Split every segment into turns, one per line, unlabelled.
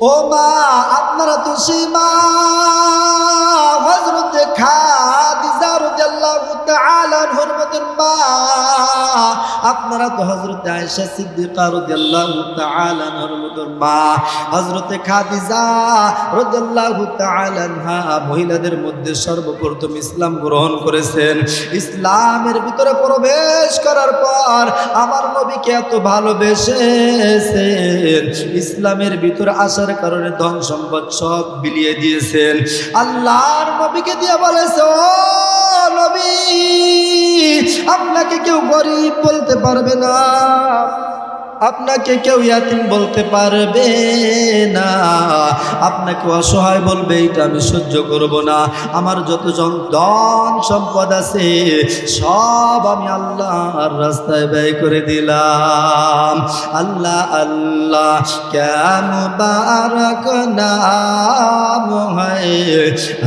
ও মা আপনারা তো সীমা। আপনারা তো হজরত আয়েশা সিদ্দিকা রাদিয়াল্লাহু তাআলা আনহার মতন মা। হজরত খাদিজা রাদিয়াল্লাহু তাআলা আনহা মহিলাদের মধ্যে সর্বপ্রথম ইসলাম গ্রহণ করেছেন। ইসলামের ভিতরে প্রবেশ করার পর আমার নবীকে এত ভালোবেসেছেন। ইসলামের ভিতরে আসার কারণে ধন সম্পদ সব বিলিয়ে দিয়েছেন। আল্লাহর নবীকে দিয়ে বলেছে, ও নবী কেউ গরিব বলতে পারবে না। আপনাকে কেউ ইয়াতিম বলতে পারবে না। আপনাকে অসহায় বলবে এটা আমি সহ্য করব না। আমার যত ধন সম্পদ আছে, সব আমি আল্লাহর রাস্তায় ব্যয় করে দিলাম। আল্লাহ আল্লাহ, কেন বারক নাম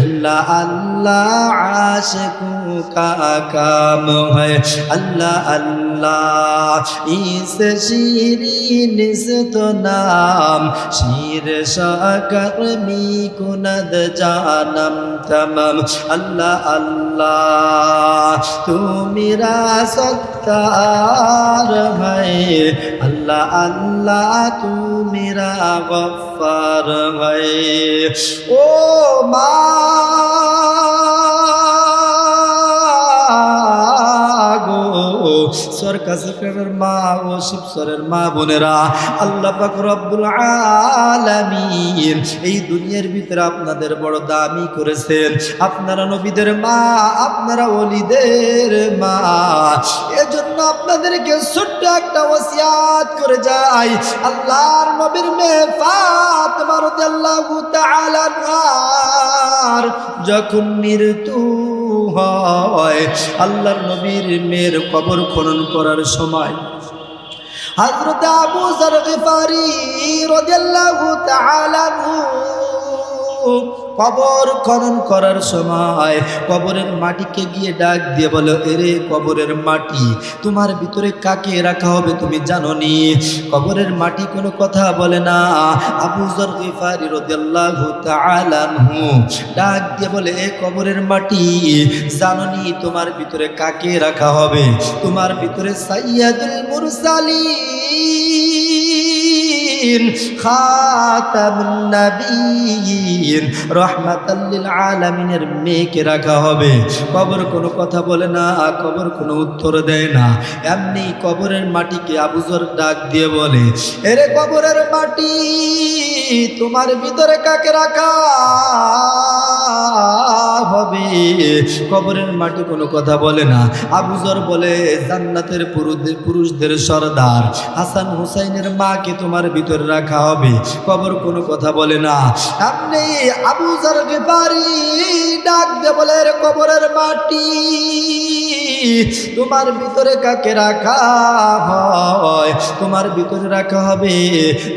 আল্লাহ আল্লাহ, আশকু কা কাম হয়? আল্লাহ আল্লাহ ইস নিস্ত নাম কুনদ জানম তমম। আল্লাহ আল্লাহ, তুমি সত্তার ভাই আল্লাহ আল্লাহ, তুমি গফার ভাই ও মা সর কাছে মা ও শিবসরের মা বোনেরা, আল্লাহ পাক রব্বুল এই দুনিয়ার ভিতরে আপনাদের বড় দামি করেছেন। আপনারা নবীদের মা, আপনারা অলিদের মা। এজন্য আপনাদেরকে ছোট্ট একটা ওসিয়াত করে যাই। আল্লাহর নবীর মেয়ে ফাতেমা রাদিয়াল্লাহু যখন মৃত্যু হয়। আল্লাহর নবীর মেয়ের কবর খনন করার সময় হজরত আবু জার গিফারি রাদিয়াল্লাহু তাআলা কবর খনন করার সময় কবরের মাটিকে গিয়ে ডাক দিয়ে বলো, এরে কবরের মাটি, তোমার ভিতরে কাকে রাখা হবে তুমি জানো নি কবরের মাটি কোনো কথা বলে না। আবু জর গিফারি রাদিয়াল্লাহু তাআলা ডাক দিয়ে বলে, এ কবরের মাটি জানো নি তোমার ভিতরে কাকে রাখা হবে? তোমার ভিতরে সাইয়্যিদুল মুরসালিন। খাতামুন নবীন রহমাতাল্লিল আলামিনের মেয়েকে রাখা হবে। কবর কোনো কথা বলে না, কবর কোনো উত্তর দেয় না। এমনি কবরের মাটিকে আবুজর ডাক দিয়ে বলে, এরে কবরের মাটি, তোমার ভিতরে কাকে রাখা হবে? কবরের মাটি কোনো কথা বলে না। আবুজর বলে, জান্নাতের পুরুষদের সর্দার, হাসান হুসাইনের মাকে তোমার ভিতরে রাখা হবে। কবর কোনো কথা বলে না। আপনি আবুজর গিফারি ডাক দে বলে "রে কবরের মাটি, তোমার ভিতরে কাকে রাখা হয়? তোমার ভিতরে রাখা হবে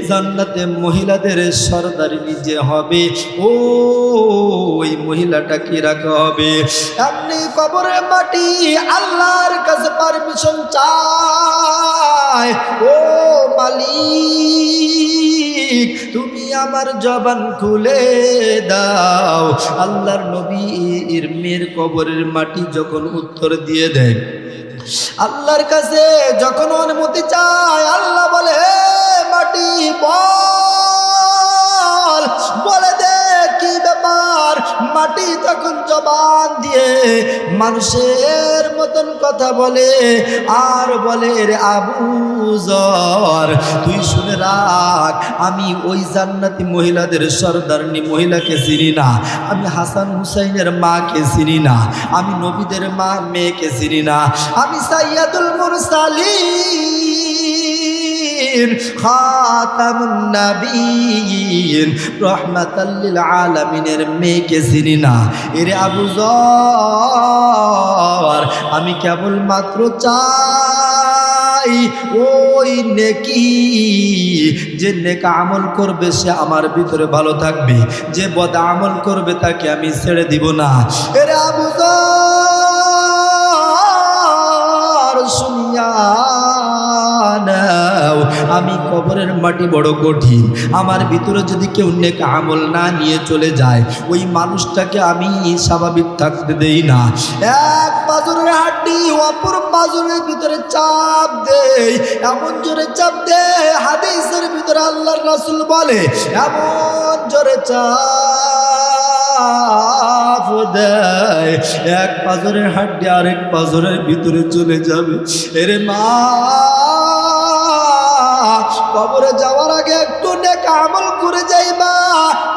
জান্নাতে মহিলাদের সর্দারি নিজে হবে। ও, ওই মহিলাটা কি রাখা হবে? আপনি কবরের মাটি আল্লাহর কাছে পারমিশন চায়। ও মালিক, তুমি আমার জবান খুলে দাও। আল্লাহর নবীর মেয়ের কবরের মাটি যখন উত্তর দিয়ে দেয়, আল্লাহর কাছে যখন অনুমতি চায়, আল্লাহ বলে মাটি, বল। বলে মাটি তখন জবান দিয়ে মানুষের মতন কথা বলে, আর বলে, রে আবু জর, তুই শুনে রাখ, আমি ওই জান্নাতি মহিলাদের সর্দারনি মহিলাকে চিনি না, আমি হাসান হুসাইনের মাকে চিনি না, আমি নবীদের মা মেয়েকে চিনি না, আমি সাইয়াদুল মুরসালিন। খাতামুন নবীন রহমাতাল্লিল আলামিনের মেয়েকে চিনি না। এরে আবু জর, আমি কেবল মাত্র চাই ওই নেকি, যে নেকা আমল করবে সে আমার ভিতরে ভালো থাকবে, যে বদ আমল করবে তাকে আমি ছেড়ে দিব না। এরে আবু জর কবরের মাটি বড় কঠিন। আমার ভিতরে যদি কেউ নেক আমল না নিয়ে চলে যায়, ওই মানুষটাকে আমি স্বাভাবিক থাকতে দেই না। এক পাজরের হাড্ডি, অপর পাজরের ভিতরে চাপ দেই। এমন জোরে চাপ দে হাদিসের ভিতরে আল্লাহর রাসূল বলে, এমন জোরে চাপ দেয় এক পাজরের হাড্ডি আরেক পাজরের ভিতরে চলে যাবে। এরে মা! কবরে যাওয়ার আগে একটু নেক আমল করে যাইবা।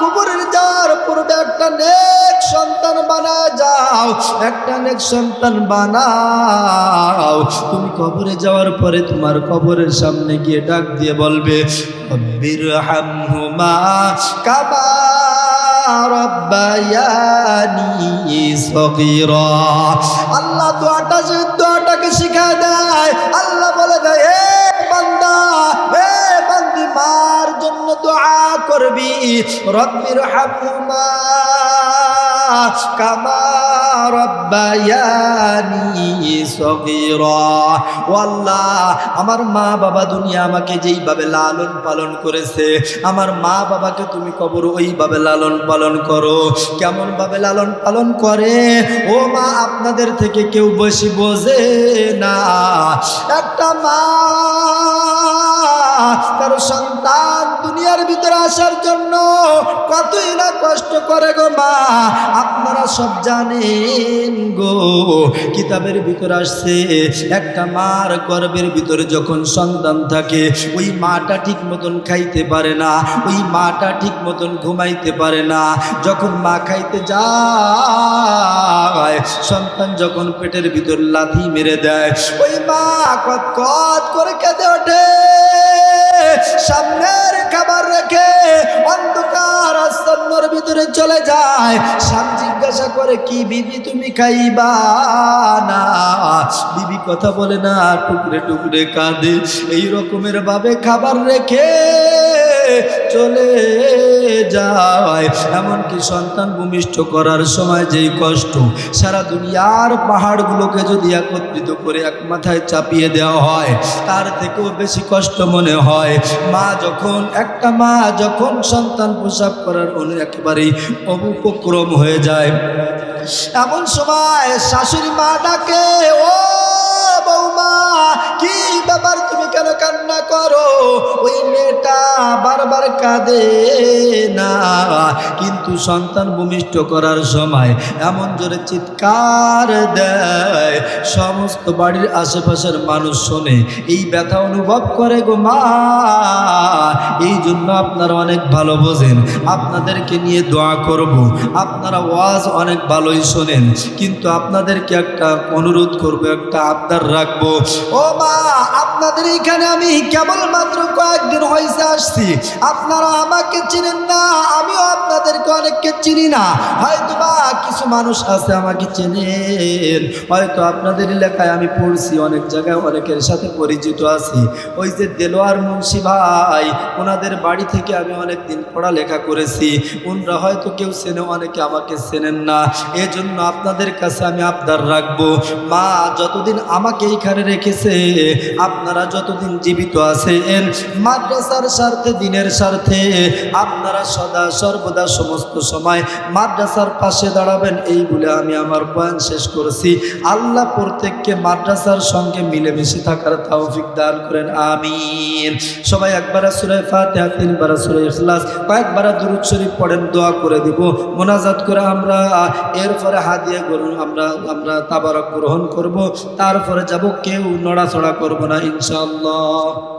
কবরের যাওয়ার পূর্বে একটা নেক সন্তান বানা যাও। একটা নেক সন্তান বানাও। তুমি কবরে যাওয়ার পরে তোমার কবরের সামনে গিয়ে ডাক দিয়ে বলবে, রব্বির হামহুমা সগীরা। আল্লাহ দোয়াটা যে দোয়াটাকে শিখায় দেয়। আল্লাহ করবি? রব্বির আমার মা বাবা দুনিয়া আমাকে যেইভাবে লালন পালন করেছে, আমার মা বাবাকে তুমি কবর ওইভাবে লালন পালন করো। কেমন ভাবে লালন পালন করে? ও মা, আপনাদের থেকে কেউ বেশি বোঝে না। একটা মা তার সন্তান দুনিয়ার ভিতরে আসার জন্য কতই না কষ্ট করে গো মা। আপনারা সব জানেন গো, কিতাবের ভিতরে আসছে, একটা মার গর্ভের ভিতরে যখন সন্তান থাকে, ওই মাটা ঠিক মতন খাইতে পারে না, ওই মাটা ঠিক মতন ঘুমাইতে পারে না। যখন মা খাইতে যায়, সন্তান যখন পেটের ভিতর লাথি মেরে দেয়, ওই মা কত করে কেঁদে ওঠে। সামনের খাবার রেখে অন্ধকার আস্তর ভিতরে চলে যায়। স্বাম জিজ্ঞাসা করে, কি বিবি তুমি খাইবা না? বিবি কথা বলে, না, টুকরে টুকরে কাঁদে। এই রকমের ভাবে খাবার রেখে চলে যায়। এমনকি সন্তান ভূমিষ্ঠ করার সময় যেই কষ্ট, সারা দুনিয়ার পাহাড়গুলোকে যদি একত্রিত করে এক মাথায় চাপিয়ে দেওয়া হয়, তার থেকেও বেশি কষ্ট মনে হয়। মা যখন, একটা মা যখন সন্তান প্রসাব করার অনু একেবারেই অবুপক্রম হয়ে যায়। এমন সময় শাশুড়ি মা ডাকে, ও বৌমা, কি ব্যাপার তুমি কেন কান্না করো? ওই মেয়েটা বারবার কাঁদে না। কিন্তু সন্তান ভূমিষ্ঠ করার সময় এমন জোরে চিৎকার দেয়, সমস্ত বাড়ির আশেপাশের মানুষ শোনে, এই ব্যথা অনুভব করে গো মা। এই জন্য আপনারা অনেক ভালো বোঝেন। আপনাদেরকে নিয়ে দোয়া করব। আপনারা ওয়াজ অনেক ভালোই শোনেন। কিন্তু আপনাদেরকে একটা অনুরোধ করব, একটা আবদার রাখব। ও মা, আপনাদের এইখানে আমি কেবলমাত্র কয়েকদিন হয়েছে আসছি। আপনারা আমাকে চিনেন না, আমিও আপনাদেরকে অনেককে চিনি না। হয়তো বা কিছু মানুষ আছে আমাকে চেনেন হয়তো আপনাদের এলাকায় আমি পড়ছি, অনেক জায়গায় অনেকের সাথে পরিচিত আছি। ওই যে দেলোয়ার মুন্সি ভাই, ওনাদের বাড়ি থেকে আমি অনেক দিন পড়ালেখা করেছি। ওনরা হয়তো কেউ চেনে, অনেকে আমাকে চেনেন না। এজন্য আপনাদের কাছে আমি আবদার রাখব। মা, যতদিন আমাকে এইখানে রেখেছে। আপনারা যতদিন জীবিত আছেন, মাদ্রাসার স্বার্থে, দিনের স্বার্থে, আপনারা সদা, সর্বদা, সমস্ত সময় মাদ্রাসার পাশে দাঁড়াবেন, এই বলে আমি আমার বয়ান শেষ করেছি। আল্লাহ প্রত্যেককে মাদ্রাসার সঙ্গে মিলেমিশে থাকার তৌফিক দান করেন, আমিন। সবাই একবার সুরায় ফাতিহা, তিনবার সুরায় ইখলাস, কয়েকবার দুরুদ শরীফ পড়েন, দোয়া করে দিব। মোনাজাত করে আমরা, এরপরে হাদিয়া করুন আমরা আমরা তাবারক গ্রহণ করব। তারপরে যাব কেউ নড়াচড়া করব না ইনশাআল্লাহ।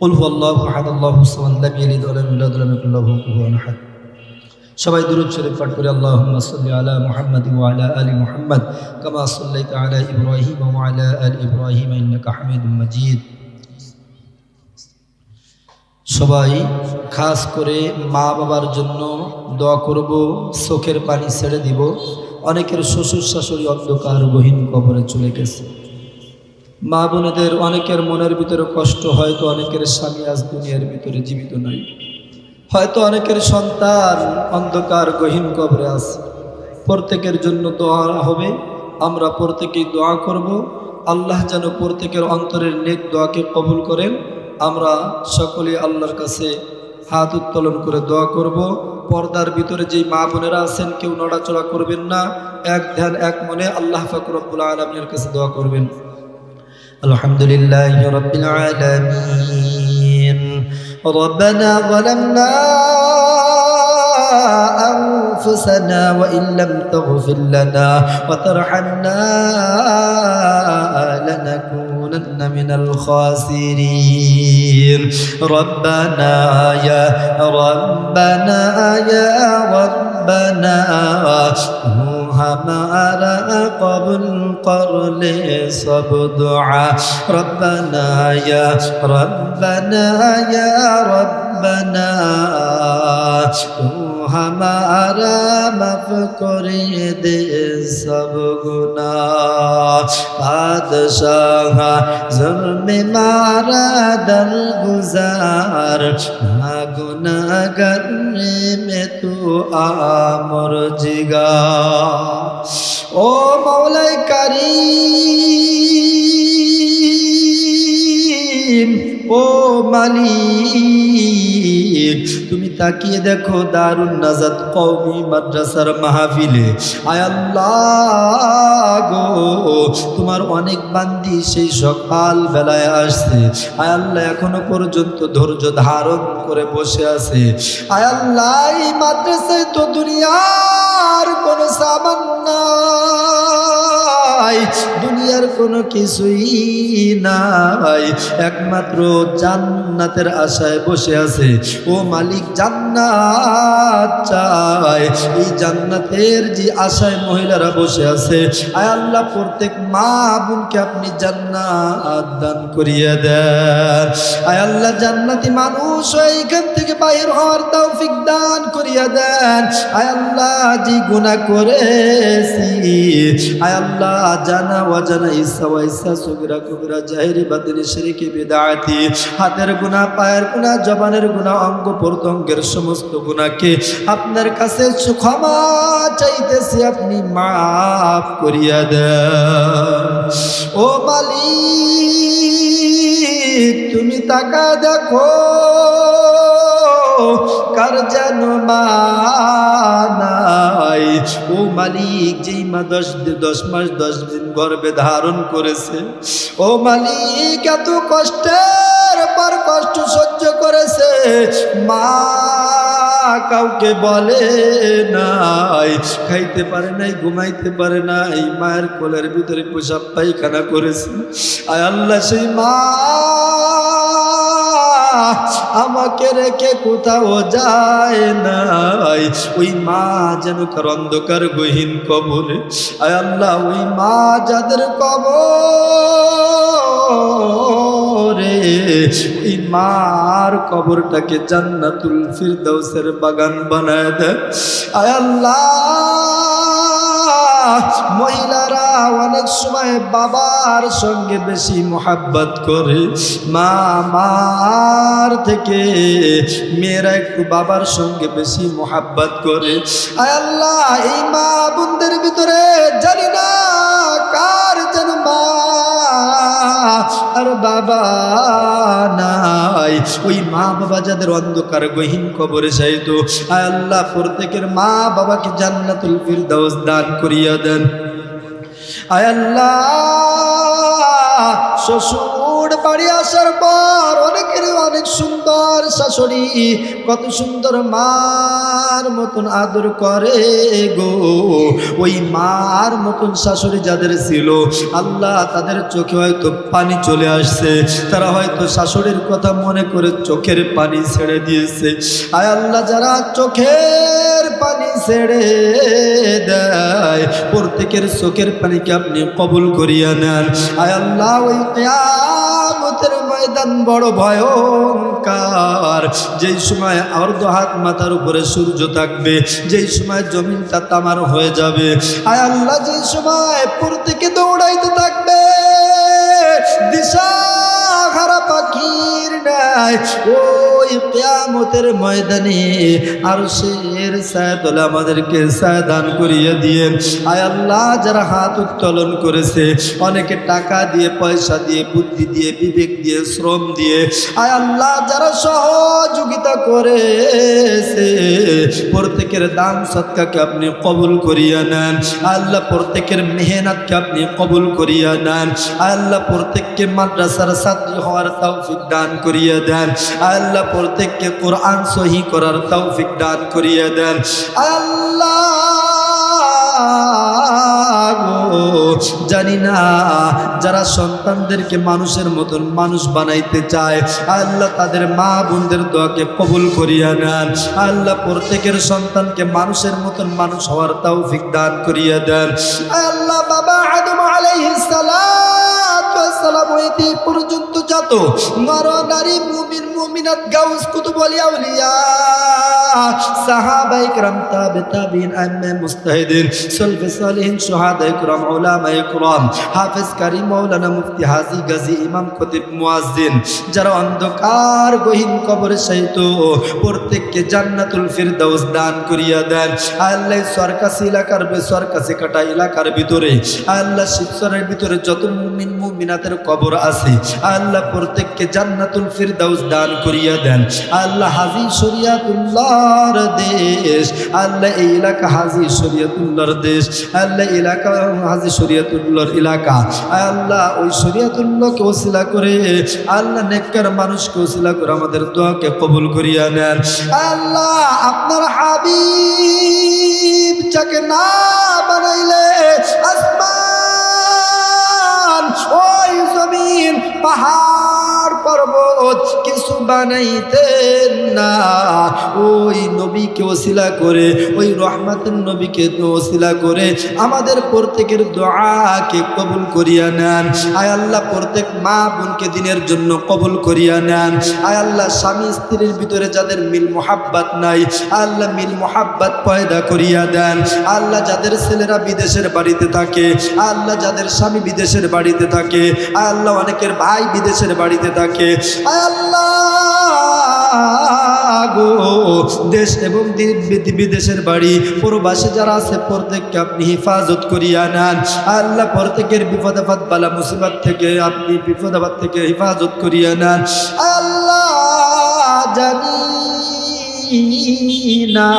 قل هو الله احد الله الصمد لم يلد ولم يولد ولم يكن له كفوا احد সবাই দুরূদ শরীফ পাঠ করে আল্লাহুম্মা সাল্লি আলা মুহাম্মাদ ওয়া আলা আলি মুহাম্মাদ কামা সাল্লাইতা আলা ইব্রাহিম ওয়া আলা আলি ইব্রাহিম ইন্নাকা হামিদুম মাজিদ সবাই খাস করে মা বাবার জন্য দোয়া করব চোখের পানি ছেড়ে দিব অনেকের শ্বশুর শাশুড়ি অন্ধকার গহীন কবরে চলে গেছে মা বোনেদের অনেকের মনের ভিতরে কষ্ট হয়তো অনেকের স্বামী আজ দুনিয়ার ভিতরে জীবিত নাই। হয়তো অনেকের সন্তান অন্ধকার, গহীন কবরে আছে। প্রত্যেকের জন্য দোয়া হবে। আমরা প্রত্যেকেই দোয়া করব। আল্লাহ যেন প্রত্যেকের অন্তরের নেক দোয়াকে কবুল করেন। আমরা সকলে আল্লাহর কাছে হাত উত্তোলন করে দোয়া করব। পর্দার ভিতরে যেই মা বোনেরা আছেন, কেউ নড়াচড়া করবেন না। এক ধ্যান, এক মনে আল্লাহ ফাকুরবুল আলমের কাছে দোয়া করবেন। الحمد لله رب العالمين. ربنا ظلمنا أنفسنا وإن لم تغفر لنا وترحمنا لنكونن من الخاسرين. ربنا يا ربنا يا ربنا ہمارا قبول کر لے سب دعا ربنا یا ربنا یا ربنا تو ہمارا مف کر دے سب گنا بادشاہ ظلم مارا دل گزار گناہ کرنے میں تو آمر جگار ও মৌলাই কারিম। ও মালিক, তুমি তাকিয়ে দেখো দারুণ নাজাত কওমি মাদ্রাসার মাহফিলে। আয় আল্লাহ গো, তোমার অনেক বান্দি সেই সকাল বেলায় আসছে। আয় আল্লাহ, এখনও পর্যন্ত ধৈর্য ধারণ করে বসে আছে। আয় আল্লাহ, এই মাদ্রাসায় তো দুনিয়ার কোনো সামান নাই দুনিয়ার কোনো কিছুই নাই। একমাত্র জান্নাতের আশায় বসে আছে, ও মালিক জান্নাত চায়। এই জান্নাতের যে আশায় মহিলারা বসে আছে, আয় আল্লাহ, প্রত্যেক মা বোনকে আপনি জান্নাত দান করিয়ে দেন। আয় আল্লাহ, জান্নাতি মানুষ এখান থেকে বাইর হওয়ার তৌফিক দান করিয়া দেন। আয় আল্লাহ, যে গুনাহ করেছি, আয় আল্লাহ জানা অজানা ইসা ওয়াইসা সুগরা কুবরা জাহিরি বাতিনি শিরকি বিদাতি হাতের গুনাহ, পায়ের গুনাহ, জবানের গুনাহ, অঙ্গ প্রত্যঙ্গের সমস্ত গুনাহকে আপনার কাছে ক্ষমা চাইতেছি, আপনি মাফ করিয়া দেন। ও মালিক, তুমি তাকা দেখো কার যেন মানাই ও মালিক যেই মা দশ দশ মাস, দশ দিন গর্বে ধারণ করেছে, ও মালিক এত কষ্টের পর কষ্ট সহ্য করেছে, মা কাউকে বলে নাই, খাইতে পারে নাই, ঘুমাইতে পারে নাই, মায়ের কোলের ভিতরে পোশাক পায়খানা করেছে। আয় আল্লাহ, সেই মা আমাকে রেখে কোথাও যায় নাই। ওই মা যেন কার অন্ধকার গহীন কবরে। আয় আল্লাহ, ওই মা যাদের কবরে। ওই মার কবরটাকে জান্নাতুল ফিরদাউসের বাগান বানায় দেয়। আয় আল্লাহ। মহিলারা অনেক সময় বাবার সঙ্গে বেশি মোহাব্বত করে। মা মার থেকে মেয়েরা একটু বাবার সঙ্গে বেশি মোহাব্বত করে। আল্লাহ, এই মা বোনদের ভিতরে জানি না কার যেন মা। আর বাবা নাই। ওই মা বাবা যাদের অন্ধকার, গহীন কবরে চাইত আল্লাহ, প্রত্যেকের মা বাবাকে জান্নাতুল ফিরদাউস দান করিয়া দেন। আয় আল্লাহ, শ্বশুর বাড়ি আসার পর অনেকের অনেক সুন্দর শাশুড়ি, কত সুন্দর মার মতন আদর করে গো। ওই মার মতন শাশুড়ি যাদের ছিল, আল্লাহ তাদের চোখে হয়তো পানি চলে আসছে, তারা হয়তো শাশুড়ির কথা মনে করে চোখের পানি ছেড়ে দিয়েছে। আয় আল্লাহ, যারা চোখের পানি ছেড়ে দেয়, প্রত্যেকের চোখের পানিকে আপনি কবুল করিয়া নেন। আয় আল্লাহ, ওই কেয়ামতের ময়দান বড় ভয়ঙ্কার। যেই সময় অর্ধ হাত মাথার উপরে সূর্য থাকবে, যেই সময় জমিনটা তামার হয়ে যাবে, আয় আল্লাহ যেই সময় প্রত্যেকে দৌড়াইতে থাকবে, দিশা হারা পাখির নাই ওই ময়দানে আর শের সায়তলে আমাদেরকে সায়দান করিয়ে দিয়ে, আয় আল্লাহ, যারা হাত উত্তোলন করেছে, অনেকে টাকা দিয়ে, পয়সা দিয়ে, বুদ্ধি দিয়ে, বিবেক দিয়ে, শ্রম দিয়ে, আয় আল্লাহ, যারা সহযোগিতা করেছে, প্রত্যেকের দান সৎকাকে আপনি কবুল করিয়া নেন আল্লাহ, প্রত্যেকের মেহনতকে আপনি কবুল করিয়া নেন আল্লাহ, প্রত্যেককে মাদ্রাসার ছাত্রী হওয়ার তৌফিক দান করিয়া দেন আল্লাহ প্রত্যেককে কোরআন সহি করার তৌফিক দান করিয়ে দেন। আল্লাহ জানি না যারা সন্তানদেরকে মানুষের মতন মানুষ বানাইতে চায় আল্লাহ তাদের মা বোনদের দোয়াকে কবুল করিয়া নেন আল্লাহ প্রত্যেকের সন্তানকে মানুষের মতন মানুষ হওয়ার তৌফিক দান করিয়া দেন আল্লাহ বাবা আদম আলাইহিস সালাতু ওয়াস সালাম হইতে এই পর্যন্ত যত নর নারী মুমিন মুমিনাত গাউস কুতুব আলিয়া আউলিয়া সাহাবায়ে کرام তাবে তাবিন আইম্মে মুস্তাহিদিন সলফে সালিহিন শুহাদায়ে کرام উলামায়ে কোরআন। হাফেজ কারি মৌলানা মুফতি হাজি গাজী ইমাম খতিব মুয়াজ্জিন, যারা অন্ধকার গহীন কবর সহিত প্রত্যেককে জান্নাতুল ফিরদাউস দান করিয়া দেন। আল্লাহ সরকাশি এলাকার সরকাশি কাটা এলাকার ভিতরে, আল্লাহ শিবসরের ভিতরে যত মুমিন, মুমিনাতের কবর আছে, আল্লাহ প্রত্যেককে জান্নাতুল ফিরদাউস দান করিয়া দেন। আল্লাহ হাজি শরিয়াতুল্লাহর দেশ, আল্লাহ এই এলাকা হাজি শরিয়াতুল্লাহর দেশ, আল্লাহ এলাকা হাজি শরিয়াতুল্লাহ শরিয়াতুল্লাহর এলাকা আল্লাহ, ওই শরিয়াতুল্লাহকে ওসিলা করে, আল্লাহ নেককার মানুষকে ওসিলা করে আমাদের দোয়াকে কবুল করিয়া নেন। আল্লাহ, আপনার হাবিব যাকে না বানাইলে আসমান, ওই জমিন পাহাড় পর্বত কিছু বানাইতেন না। ওই নবীকে ওসিলা করে, ওই রহমাতের নবীকে ওসিলা করে আমাদের প্রত্যেকের দোয়াকে কবুল করিয়া নেন। আয় আল্লাহ, প্রত্যেক মা বোনকে দিনের জন্য কবুল করিয়া নেন। আয় আল্লাহ, স্বামী স্ত্রীর ভিতরে যাদের মিল মোহাব্বাত নাই আল্লাহ মিল মোহাব্বাত পয়দা করিয়া দেন। আল্লাহ, যাদের ছেলেরা বিদেশের বাড়িতে থাকে আল্লাহ, যাদের স্বামী বিদেশের বাড়িতে থাকে আল্লাহ, অনেকের ভাই বিদেশের বাড়িতে থাকে। আল্লাহ! গো। দেশ এবং বিদেশের বাড়ি, প্রবাসী যারা আছে, প্রত্যেককে আপনি হেফাজত করিয়া নেন। আল্লাহ প্রত্যেকের বিপদাবাদ বালা মুসিবাদ থেকে আপনি বিপদাবাদ থেকে হেফাজত করিয়া নেন। আল্লাহ জানি না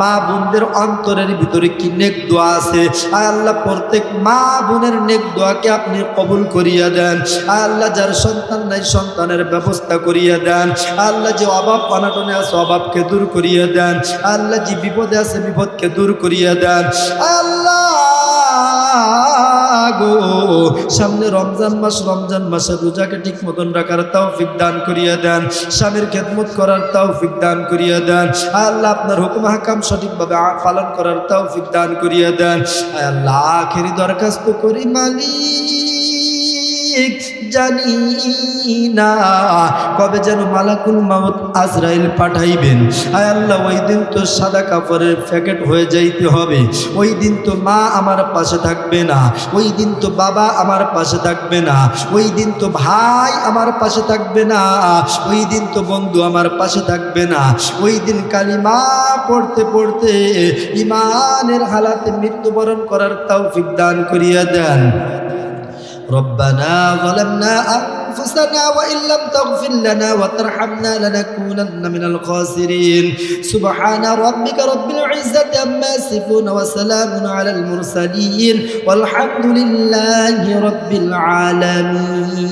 মা বোনদের অন্তরের ভিতরে কি নেক দোয়া আছে? আল্লাহ, প্রত্যেক মা বোনের নেক দোয়াকে আপনি কবুল করিয়া দেন। আল্লাহ, যার সন্তান নাই সন্তানের ব্যবস্থা করিয়া দেন। আল্লাহ, যে অভাব অনাটনে আছে অভাবকে দূর করিয়া দেন। আল্লাহ, যে বিপদে আছে বিপদকে দূর করিয়া দেন। আল্লাহ গো সামনে রমজান মাস, রমজান মাসে রোজাকে ঠিক মতন রাখার তৌফিক দান করিয়া দেন, স্বামীর খেদমত করার তাও দান করিয়া দেন, আল্লাহ আপনার হুকুম হাকাম সঠিকভাবে পালন করার তৌফিক দান করিয়া দেন। আল্লাহ, আখেরি দরখাস্ত করি মালিক। জানি না কবে যেন মালাকুল মাউত আজরাইল পাঠাইবেন। আয় আল্লাহ, ওই দিন তো সাদা কাপড়ের প্যাকেট হয়ে যাইতে হবে। ওই দিন তো মা আমার পাশে থাকবে না। ওই দিন তো বাবা আমার পাশে থাকবে না। ওই দিন তো ভাই আমার পাশে থাকবে না। ওই দিন তো বন্ধু আমার পাশে থাকবে না। ওই দিন কালিমা পড়তে পড়তে ইমানের হালাতে মৃত্যুবরণ করার তৌফিক দান করিয়া দেন। ربنا ظلمنا أنفسنا وإن لم تغفر لنا وترحمنا لنكونن من الخاسرين. سبحان ربك رب العزة عما يصفون وسلام على المرسلين. والحمد لله رب العالمين.